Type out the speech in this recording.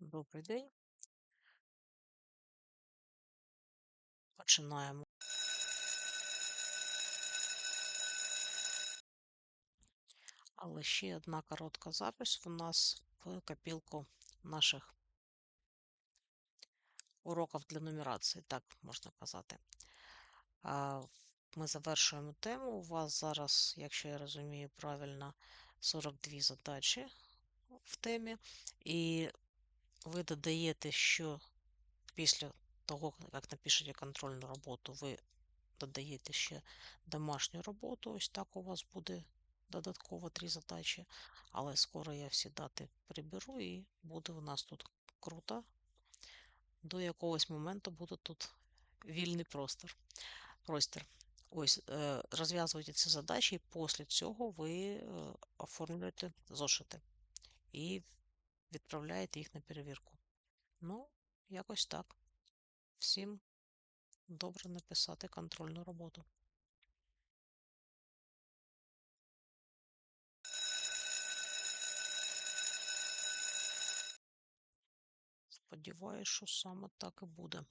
Добрий день. Починаємо. Але ще одна коротка запис у нас в копілку наших уроків для нумерації, так можна казати. Ми завершуємо тему. У вас зараз, якщо я розумію правильно, 42 задачі в темі, і ви додаєте, що після того, як напишете контрольну роботу, ви додаєте ще домашню роботу. Ось так у вас буде додатково три задачі. Але скоро я всі дати приберу і буде у нас тут круто. До якогось моменту буде тут вільний простор. простір. Ось, е, розв'язуєте ці задачі, і після цього ви е, оформлюєте зошити і відправляєте їх на перевірку. Ну, якось так. Всім добре написати контрольну роботу. Сподіваюся, що саме так і буде.